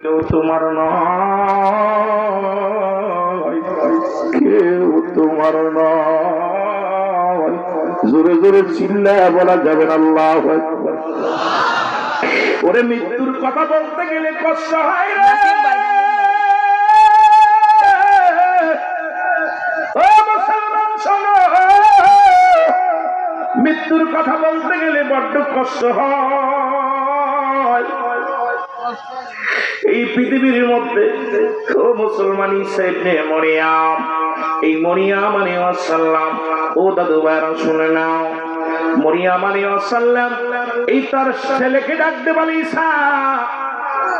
কেউ তোমার নয়। কেউ তোমার নয়। জোরে জোরে চিল্লা বলা যাবে না আল্লাহ। ওরে মৃত্যুর কথা বলতে গেলে কষ্ট হয় মৃত্যুর কথা বলতে গেলে বড্ড কষ্ট হয়। এই পৃথিবীর মধ্যে ও মুসলমান সাহেব মরিয়াম এই মরিয়াম আলী আসাল্লাম ও দাদু ভাইরা শুনে নাও মরিয়াম আলী আসাল্লাম এই তার ছেলেকে ডাকতে বলি ঈসা।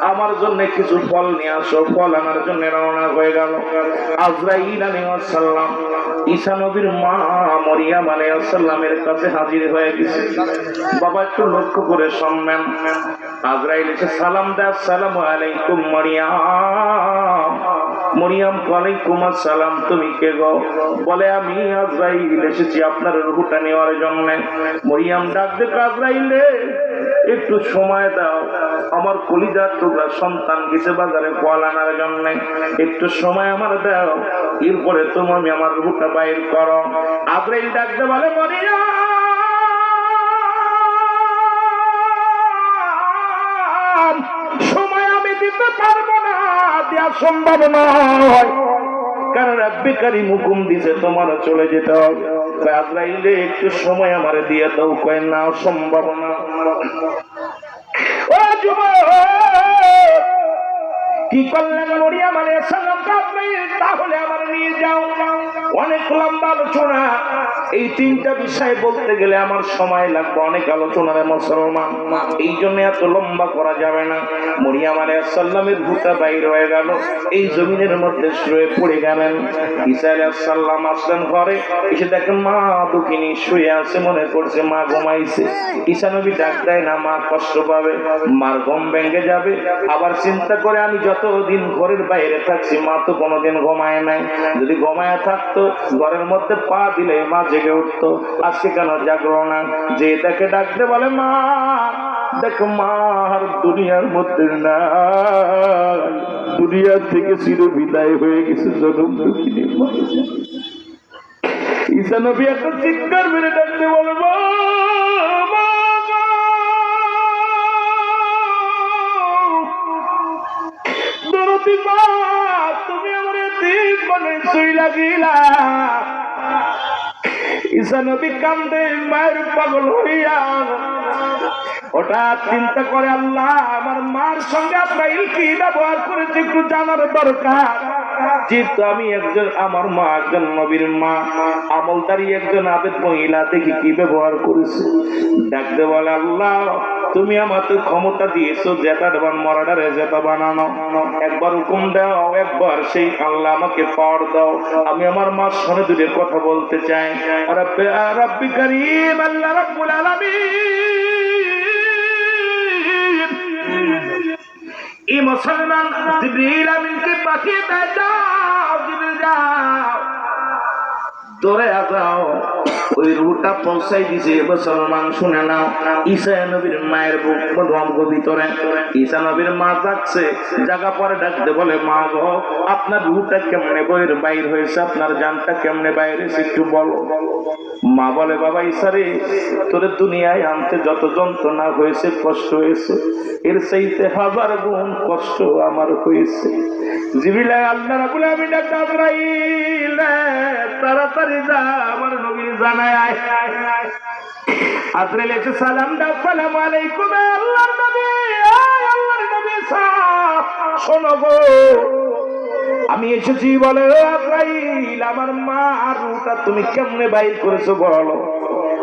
আমার জন্য কিছু ফল নিয়ে আসো। ফল আনার জন্য রওনা হয়ে গেল। আজরাইল আলী আসাল্লাম ঈসা নবীর মা মরিয়াম আসাল্লামের কাছে হাজির হয়ে গেছে। বাবা, একটু লক্ষ্য করে শুনবেন। আজরাইল এসে সালাম দেয় সালাম আলাইকুম মরিয়াম। মরিয়াম, ওয়ালাইকুম আসসালাম, তুমি কে গো? বলে, আমি আজরাইল এসেছি আপনার রুহুটা নেওয়ার জন্য। মরিয়াম ডাক দে আজরাইলে একটু সময় দাও। আমার কলিজার টুকরা সন্তান গেছে বাজারে ফল আনার জন্য। একটু সময় আমার দাও। এরপরে তুমি আমি আমার রুহুটা বাইর করো। আজরাইল ডাক দে বলে সময় আমি দিতে পারব না দেওয়া সম্ভব নয় কারণ রাব্বি কারিম হুকুম দিছে, তোমার চলে যেতে হবে। আজরাইলে একটু সময় আমার দিয়ে দাও। কয় না সম্ভব না número কি করলেন আলাইহিস সালাম তাহলে আমার নিয়ে যাও। অনেক লম্বা আলোচনা। এই তিনটা বিষয় বলতে গেলে আমার সময় লাগবে। অনেক আলোচনার মুসলমান। এই জন্য এত লম্বা করা যাবে না। মরিয়াম আলাইহিস সালামের ভূতা বাইর হয়ে গেল। এই জমিনের মধ্যে শুয়ে পড়ে গেলেন। ঈসা আলাইহিস সালাম আসলেন ঘরে। এসে দেখেন মা দুঃখিনী শুয়ে আছে, মনে করছে মা ঘুমাইছে। ঈসা ডাক দেয় না, মা কষ্ট পাবে, মার ঘুম ভেঙে যাবে। আবার চিন্তা করে আমি যতদিন ঘরের বাইরে থাকছি মা তো কোনোদিন ঘুমায় নাই। যদি ঘুমায় থাকতো ঘরের মধ্যে পা দিলে মা জেগে উঠতো। আজকে কেন জাগলো না? যে তাকে ডাকতে বলে মা দেখ মা দুনিয়ার মধ্যে না দুনিয়ার থেকে চির বিদায় হয়ে গেছে জনম দুঃখিনী মা। ঈসা নবী একটা চিৎকার মেরে ডাকতে বলে মা, চিন্তা করে, আল্লাহ, আমার মার সঙ্গে আপনার ব্যবহার করেছে একটু জানার দরকার। যেহেতু আমি একজন, আমার মা একজন নবীর মা, আমলদারি একজন আবেদ মহিলা দেখি কি ব্যবহার করেছে। ডাকতে বলে, আল্লাহ তুমি আমাকে ক্ষমতা দিয়েছ জেতার বান মরাডারে জেতা বানানো। একবার হুকুম দাও, একবার সেই আল্লাহ আমাকে পাওয়ার দাও। আমি আমার মার সনে দূরে কথা বলতে চাই। রব্বে করিম, আল্লাহ রব্বুল আলামিন। এই মুসলমান জিবরিল আমিনকে পাঠিয়ে দেয়, যাও যাও। দৌড়ে যাও। ওই রুটা পৌঁছাই দিছে, মুসলমান শুনে নাও। নবীর মায়ের বুক ভিতরে। নবীর মা পরে ডাকতে বলে, মা গো, আপনার রুটা কেমনে বইয়ের বাইর হয়েছে? আপনার জানটা কেমনে বাইরে একটু বলো? মা বলে, বাবা ঈশারে তোর দুনিয়ায় আনতে যত যন্ত্রণা হয়েছে, কষ্ট হয়েছে। এর সেইতে হাজার গুণ কষ্ট আমার হয়েছে। জিবিলা আল্লাহ রাবুল আমি ডাকাইল আমি এসেছি বলে আমার মা আর রুটা তুমি কেমনে বাইর করেছ বলো?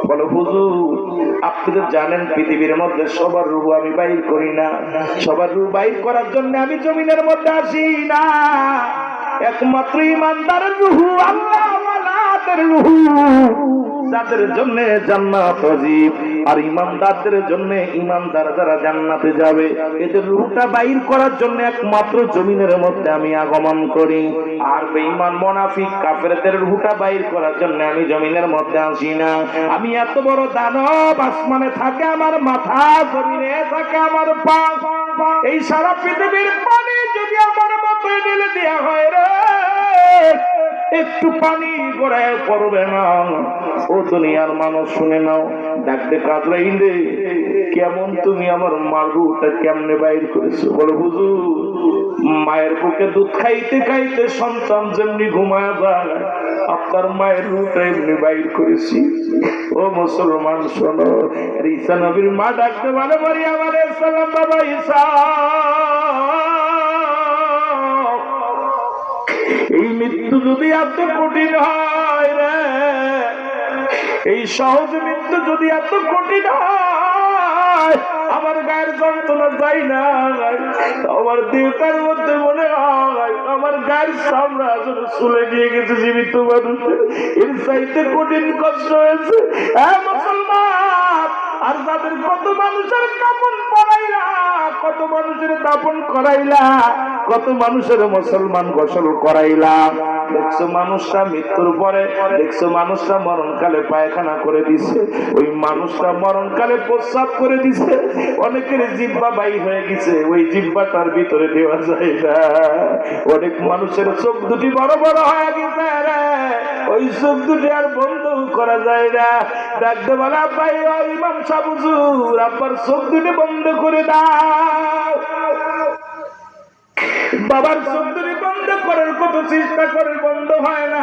বলো, হুজুর, আপনি তো জানেন পৃথিবীর মধ্যে সবার রূপ আমি বাইর করি না। সবার রূপ বাইর করার জন্য আমি জমিনের মধ্যে আসি না। একমাত্র ইমানদারের রুহু আল্লাহ ইমানদারদের রুহু, যাদের জন্য জান্নাত অজীব আর ইমানদারদের জন্য ইমানদার যারা জান্নাতে যাবে, এদের রুহটা বাইর করার জন্য একমাত্র জমিনের মধ্যে আমি আগমন করি। আর বেঈমান, মুনাফিক, কাফেরদের রুহটা বাইর করার জন্য আমি জমিনের মধ্যে আসি না। আমি এত বড় দানব, আসমানে থাকে আমার মাথা, জমিনে থাকে আমার পা। এই সারা পৃথিবীর পানি যদি আমার মতো ঢেলে হয় রে একটু পানি গড়ায় পড়বে না। ও দুনিয়ার মানুষ, শুনে নাও। ডাকতে কাতরাইলে কেমন তুমি আমার মার রুটা কেমনে বাইর করেছ? বলো, হুজুর, মায়ের বুকে দুধ খাইতে খাইতে সন্তান যেমনি ঘুমায় যায়, আপনার মায়ের রুটা এমনি বাইর করেছি। ও মুসলমান, শোনো ঈসা নবীর মা ডাকতে মারিয়াম আলাইহিস সালাম, বাবা ঈসা। এই মৃত্যু যদি এত কঠিন হয় রে, এই সহজ মৃত্যু যদি এত কঠিন হয়, আমার গায়ের যন্ত্রণা যাই না আমার দেহটার মধ্যে মনে হয় আমার গায়ের সামরা যেন চলে গিয়ে গেছে জীবিত মানুষের। এর চাইতে কঠিন কষ্ট হয়েছে। হ্যাঁ মুসলমান আর তাদের কত মানুষের কাপন পড়াইলা কত মানুষের দাপন করাইলা, কত মানুষের মুসলমান গোসল করাইলা। দেখছ মানুষটা মৃত্যুর পরে, দেখছ মানুষটা মরণকালে পায়খানা করে দিছে, ওই মানুষটা মরণকালে প্রস্রাব করে দিছে। অনেকের জিব্বা বাই হয়ে গেছে, ওই জিব্বা তার ভিতরে দেওয়া যায় না। অনেক মানুষের চোখ দুটি বড় বড় হয়ে গেছে ওই চোখ দুটি আর বন্ধ করা যায় না। ডাকতে বলা ভাই ইমাম সাবুজুর আব্বার চোখ দুটি বন্ধ করে দাও। বাবার চোখদুরি বন্ধ করার কত চেষ্টা করে বন্ধ হয় না।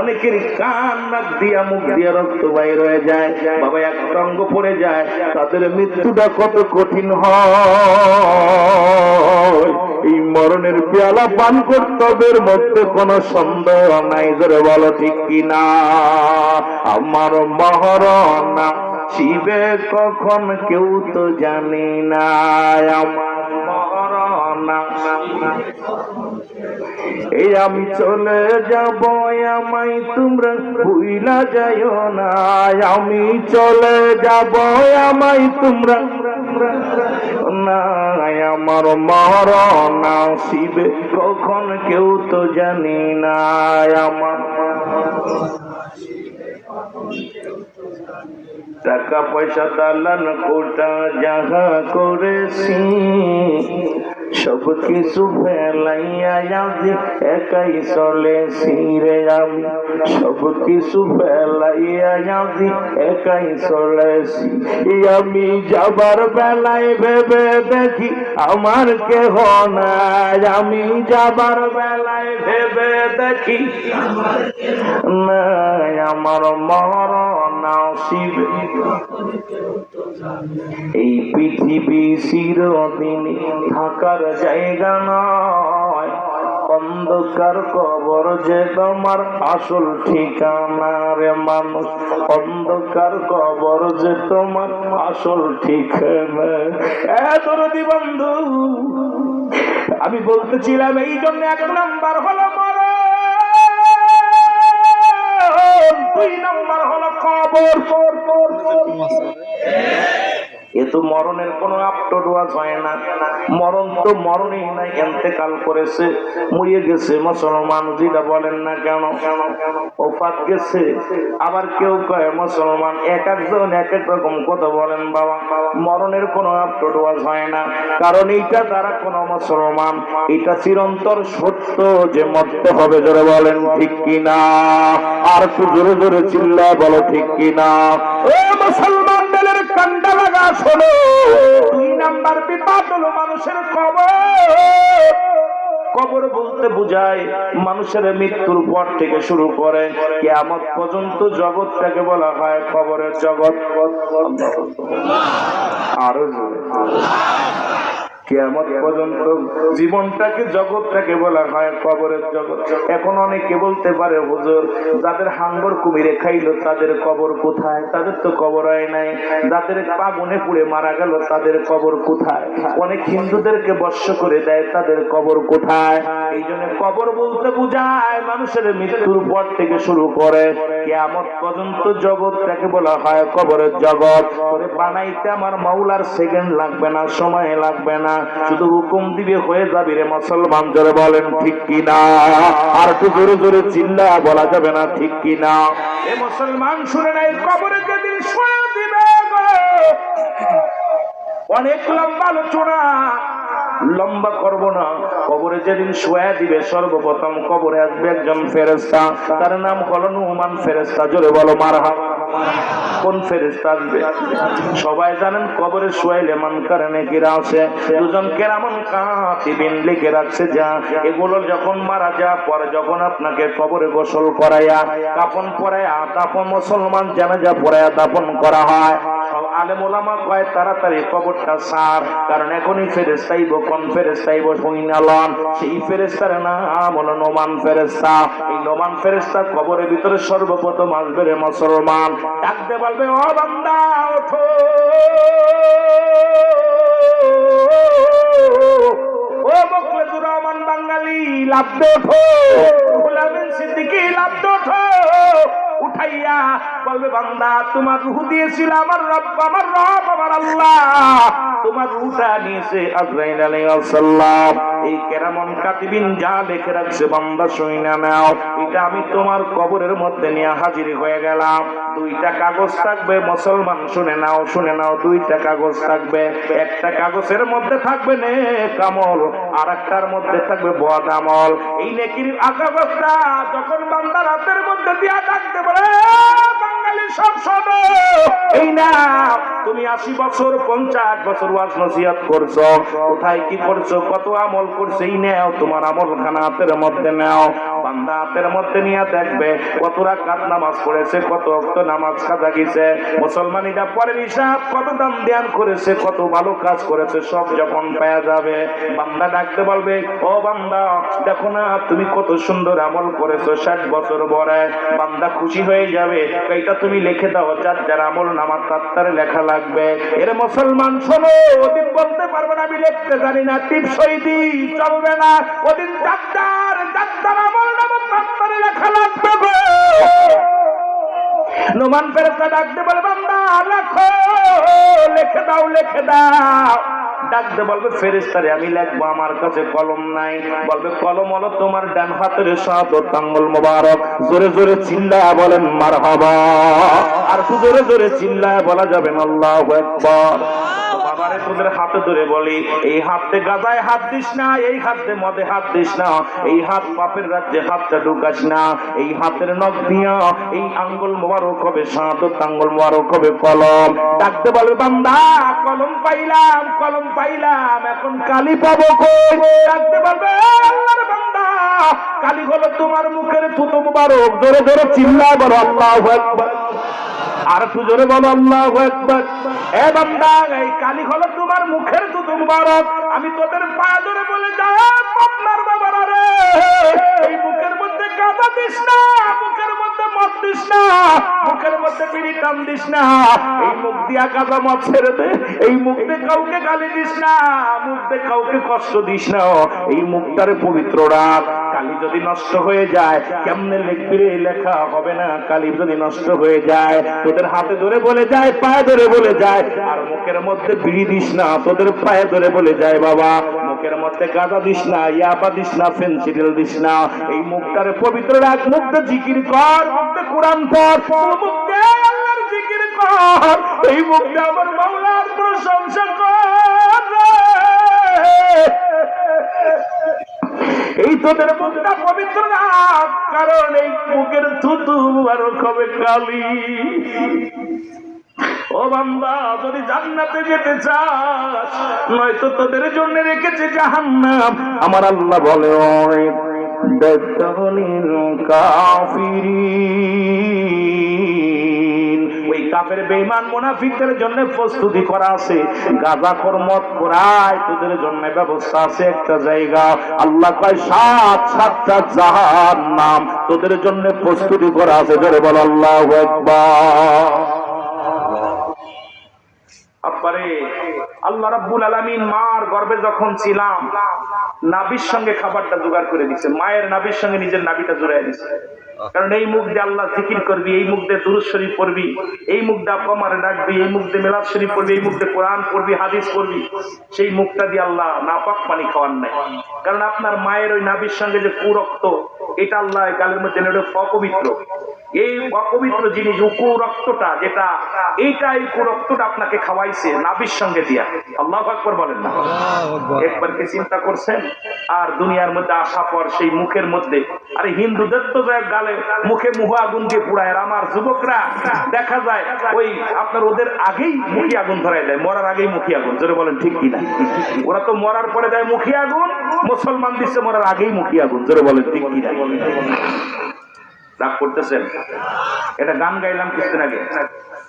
অনেকের কান, নাক দিয়া, মুখ দিয়া রক্ত বাইর হয়ে যায়। বাবা এক অঙ্গ পড়ে যায়, তাদের মৃত্যুটা কত কঠিন হয়। এই মরণের পেয়ালা পান কর্তব্যের মধ্যে কোনো সন্দেহ নাই ধরে বলো ঠিক কিনা? আমার মহরণ শিবে কখন কেউ তো জানি না। আমার এই আমি চলে যাব আমায়, তোমরা ভুইলা যাইও না। আমি চলে যাব আমায়, তোমরা না। আমার মরণ শিবে কখন কেউ তো জানি না। আমার টাকা পয়সা দালান কোটা যাহা করেছি সব কিছু ফেলাইয়া একাই চলে সিরে আমি সব কিছু ফেলাইয়া যাবি একাই চলেছি আমি যাবার বেলায় ভেবে দেখি আমার কেহ নাই। আমি যাবার বেলায় ভেবে দেখি নাই, আমার মরণ শিবে এই পৃথিবী চিরদিন থাকার জায়গা নয়। অন্ধকার কবর যে তোমার আসল ঠিকানা রে মানুষ। অন্ধকার কবর যে তোমার আসল ঠিকানা। এতরদি বন্ধু, আমি বলতেছিলাম এই জন্য এক নাম্বার হলো দুই নাম্বার হলো কবর। এ তো মরণের কোনো আপটোডোয়াজ হয় না। মরণ তো মরণই নাই, এন্তেকাল করেছে, মরিয়ে গেছে। মুসলমান যেটা বলেন না কেন? ওফাত গেছে। আবার কেউ কয়, মুসলমান এক একজন এক এক রকম কথা বলেন বাবা। মরণের কোনো আপটোডোয়াজ হয় না। কারণ এইটা তারা কোনো মুসলমান, এটা চিরন্তর সত্য যে মরতে হবে জোরে বলেন ঠিক কিনা? আর একটু জোরে জোরে চিল্লা বলো ঠিক কিনা? ও মুসলমান! কান্ডা লাগা শোনো। দুই নাম্বার বিপদ হলো মানুষের কবর। কবর বলতে বুঝায় মানুষের মৃত্যুর পর থেকে শুরু করে কেয়ামত পর্যন্ত জগৎটাকে বলা হয় কবরের জগৎ। আরও কেয়ামত পর্যন্ত জীবনটাকে জগৎটাকে বলা হয়, কবরের জগৎ। এখন অনেকে বলতে পারে, হুজুর, যাদের হাঙ্গর কুমিরে খাইলো, তাদের কবর কোথায়? তাদের তো কবর হয় নাই। যাদের পাগুনে পুড়ে মারা গেল, তাদের কবর কোথায়? অনেক হিন্দুদেরকে বর্ষ করে দেয়, তাদের কবর কোথায়? এই জন্য কবর বলতে বোঝায়, মানুষের মৃত্যুর পর থেকে শুরু করে। কেয়ামত পর্যন্ত জগৎটাকে বলা হয় কবরের জগৎ। বানাইতে আমার মাওলার সেকেন্ড লাগবে না, সময় লাগবে না। শুধু হুকুম দিবে হয়ে যাবে রে মুসলমান, জোরে বলেন ঠিক কিনা? আর একটু জোরে জোরে চিল্লা বলা যাবে না ঠিক কিনা? এ মুসলমান, শুনে নাই কবরে যেদিন শুয়ে দিবে অনেক লম্বা আলোচনা। লম্বা করব না। কবরে যেদিন শোয়া দিবে, সর্বপ্রথম কবরে আসবে একজন ফেরেস্তা তার নাম হলো নুমান ফেরেস্তা জোরে বলো মারহা কোন ফেরেস্তা আসবে? সবাই জানেন কবরে শুয়াইলে মান কারণে কিরা আছে? দুজন কেরামন লিখে রাখছে যা। এগুলো যখন মারা যা, পরে যখন আপনাকে কবরে গোসল করাইয়া কাপন পরাইয়া দাপন মুসলমান জানাজা পরাইয়া দাপন করা হয়। আলেম ওলামা কয়, তাড়াতাড়ি কবরটা সার। কারণ এখনই ফেরেস্তাইব কোন ফেরেস্তাইব সইনালন সেই ফেরেস্তার নাম হলো নোমান ফেরেস্তা এই নোমান ফেরেস্তা কবরের ভিতরে সর্বপ্রথম আসবে রে মুসলমান। ডাকতে বলবে, ও বান্দা, ওঠো। ও বকলেতুর রহমান বাঙালি লাভতে ওঠো। গোলামের সিদ্দিকি লাভতে ওঠো। উঠাইয়া বলবে, বান্দা, তোমার রুহু দিয়েছিল আমার রব আমার রব, আমার আল্লাহ। তোমার রুহটা নিয়েছে আজরাইল আলাইহিস সালাম। এই কেরামন কাতিবিন যা লিখে রাখছে বান্দা শুইনা নাও। এটা আমি তোমার কবরের মধ্যে নিয়ে হাজির হয়ে গেলাম। দুইটা কাগজ থাকবে, মুসলমান শুনে নাও শুনে নাও, দুইটা কাগজ থাকবে। একটা কাগজের মধ্যে থাকবে নে কামল আর একটার মধ্যে থাকবে বদ আমল। এই নেকির যখন বান্দার হাতের মধ্যে দিয়া ডাকতে পারে তুমি আশি বছর, পঞ্চাশ বছর কি করছ? কত আমল করছে? এই নেও, তোমার আমল খানা হাতের মধ্যে নেও। বান্দা হাতের মধ্যে নিয়ে দেখবে কত নামাজ পড়েছে, কত অক্ত নামাজ কাজা গেছে। মুসলমানিটা পরের হিসাব কত করেছে, কত ভালো কাজ করেছে, সব যখন পাওয়া যাবে। বান্দা ডাকতে বলবে, ও বান্দা, দেখো না, তুমি কত সুন্দর আমল করেছ ষাট বছর পরে। বান্দা খুশি হয়ে যাবে, এইটা তুমি লিখে দাও, যার যার আমল নামার তাত্তারে লেখা লাগবে। এর মুসলমান শোনো, ওদিন বলতে পারবে না, আমি লিখতে জানি না টিপ সইদি চলবে না। ওদিন ডাক্তার ডাক্তার আমল লেখা লাগবে গো নোমান ফেরেস্তা ডাকতে বলে, বান্দা লেখো দাও, লিখে দাও। ডাকতে বলবে ফেরেস্তারে আমি লিখব, আমার কাছে কলম নাই। বলবে, কলম হলো তোমার ডান হাতের সাদর তাঙ্গল মোবারক। জোরে জোরে চিল্লায় বলেন, মারহাবা। আর জোরে জোরে চিল্লায় বলা যাবে না, আল্লাহু আকবার। বাবারে তোদের হাতে ধরে বলি, এই হাতে গাজায় হাত দিস না, এই হাতে মদে হাত দিস না, এই হাত পাপের রাজ্যে হাতটা ঢুকাস না, এই হাতের নখ দিয়া এই আঙ্গুল মোবারক হবে সাঁত আঙ্গুল মোবারক হবে কলম। ডাকতে বলে, বান্দা, কলম পাইলাম কলম পাইলাম, এখন কালি পাবো কই? ডাকতে বলবে, আল্লাহর বান্দা, কালি হলো তোমার মুখের থুতু মুবারক, জোরে জোরে চিল্লা বলো, আল্লাহু আকবার। আর সুজনে বলো, আল্লাহ আকবার। এ বান্দা, এই কালি হলো তোমার মুখের দুধ মুবারক আমি তোদের পায়ে ধরে বলে যা আপনার বাবারা কাদা দিস রে লেখা হবে না, কালি যদি নষ্ট হয়ে যায়, তোদের হাতে ধরে বলে যায়, পায়ে ধরে বলে যায়, আর মুখের মধ্যে বিড়ি দিস না, তোদের পায়ে ধরে বলে যায়, বাবা। মুখের মধ্যে গাঁদা দিস না, ইয়াবা দিস না, ফেন্সিডিল দিস না। এই মুখটারে পবিত্র রাখ মুখটা জিকির কর মুখটা কোরআন মুখটা আল্লাহর জিকির কর, এই আমার মাওলার প্রশংসা কর এই তোদের মুখটা পবিত্র রাখ কারণ এই মুখের থুতু আর কবে কালি। ও বান্দা, যদি জান্নাতে যেতে চাস, নয়তো তোদের জন্য রেখেছে জাহান্নাম। আমার আল্লাহ বলে তোদের জন্য ব্যবস্থা আছে একটা জায়গা। আল্লাহ কয়, সাত জাহান্নাম তোদের জন্য প্রস্তুতি করা আছে। জোরে বল, আল্লাহু আকবার। আল্লাহ রাব্বুল আলামিন মার গর্ভে যখন ছিলাম সঙ্গে খাবারটা জোগাড় করে দিছে। মায়ের সঙ্গে নিজের দিছে। কারণ এই মুখ দিয়ে আল্লাহ জিকির করবি, এই মুখ দিয়ে শরীফ পড়বি, এই মুখ দিয়ে ডাকবি, এই মুখ দিয়ে মেলাদ শরীফ পড়বি, এই মুখ দিয়ে কোরআন পড়বি, হাদিস পড়বি, সেই মুখটা দিয়ে আল্লাহ নাপাক পানি খাওয়ার নাই। কারণ আপনার মায়ের ওই নাবির সঙ্গে যে কুরক্ত এটা আল্লাহ গালের মধ্যে অপবিত্র। এই অপবিত্র জিনিস উকু রক্তটা যেটা এইটাই উকু রক্তটা আপনাকে খাওয়াইছে নাবির সঙ্গে দিয়া। আল্লাহ আকবর বলেন না। একবার কি চিন্তা করছেন? আর দুনিয়ার মধ্যে আসা পর সেই মুখের মধ্যে আরে হিন্দুদের তো যায় গালে মুখে মুহ আগুন দিয়ে পুড়ায় আর আমার যুবকরা দেখা যায় ওই আপনার ওদের আগেই মুখে আগুন ধরায় দেয় মরার আগেই মুখে আগুন। জোরে বলেন ঠিক কিনা? ওরা তো মরার পরে দেয় মুখে আগুন মুসলমান দিচ্ছে মরার আগেই মুখে আগুন জোরে বলেন রাগ করতেছেন? এটা গান গাইলাম কিছুদিন আগে।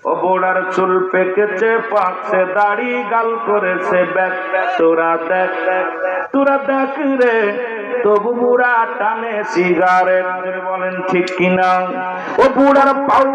ও বোড়ার চুল পেকেছে, পাকছে, দাড়ি গাল করেছে ব্যাক তোরা দেখ তোরা দেখ রে, তবু বুড়া টানে সিগারেট বলেন, ঠিক কিনা ও বুড়ার পাউডার